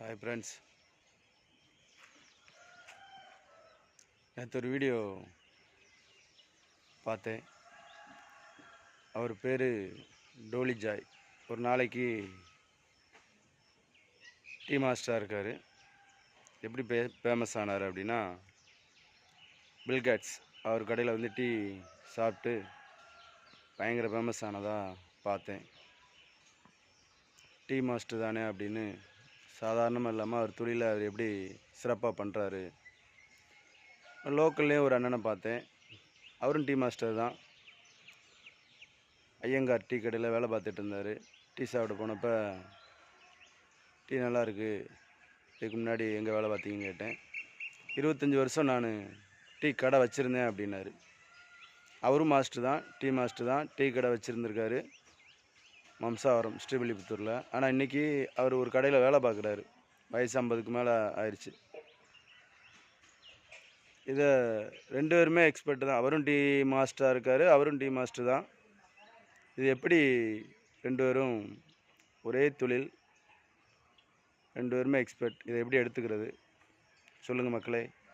Hi friends நேற்று ஒரு video பார்த்தேன். அவர் பேர் டோலி ஜாய். ஒரு நாளைக்கு டீ மாஸ்டராக இருக்கார். எப்படி பே ஃபேமஸ் ஆனார் அப்படின்னா பில்கேட்ஸ் அவர் கடையில் வந்து டீ சாப்பிட்டு பயங்கர ஃபேமஸ் ஆனதாக பார்த்தேன். டீ மாஸ்டர் தானே அப்படின்னு சாதாரணமாக இல்லாமல் அவர் தொழிலை அவர் எப்படி சிறப்பாக பண்ணுறாரு. லோக்கல்லையும் ஒரு அண்ணனை பார்த்தேன். அவரும் டீ மாஸ்டர் தான். ஐயங்கார் டீ கடையில் வேலை பார்த்துட்டு இருந்தார். டீ சாப்பிட போனப்போ டீ நல்லா இருக்கு. இதுக்கு முன்னாடி எங்கே வேலை பார்த்தீங்கன்னு கேட்டேன். இருபத்தஞ்சி வருஷம் நான் டீ கடை வச்சுருந்தேன் அப்படின்னாரு. அவரும் மாஸ்டர் தான் டீ மாஸ்டர் தான் டீ கடை வச்சுருந்துருக்காரு. மம்சாவரம் ஸ்ரீவில்லிபுத்தூரில். ஆனால் இன்றைக்கி அவர் ஒரு கடையில் வேலை பார்க்குறாரு. வயசு ஐம்பதுக்கு மேலே ஆயிடுச்சு இதை ரெண்டு பேருமே எக்ஸ்பர்ட் தான். அவரும் டீ மாஸ்டராக இருக்கார். அவரும் டீ மாஸ்டர் தான். இது எப்படி ரெண்டு பேரும் ஒரே தொழில் ரெண்டு பேருமே எக்ஸ்பர்ட் இதை எப்படி எடுத்துக்கிறது? சொல்லுங்கள் மக்களே.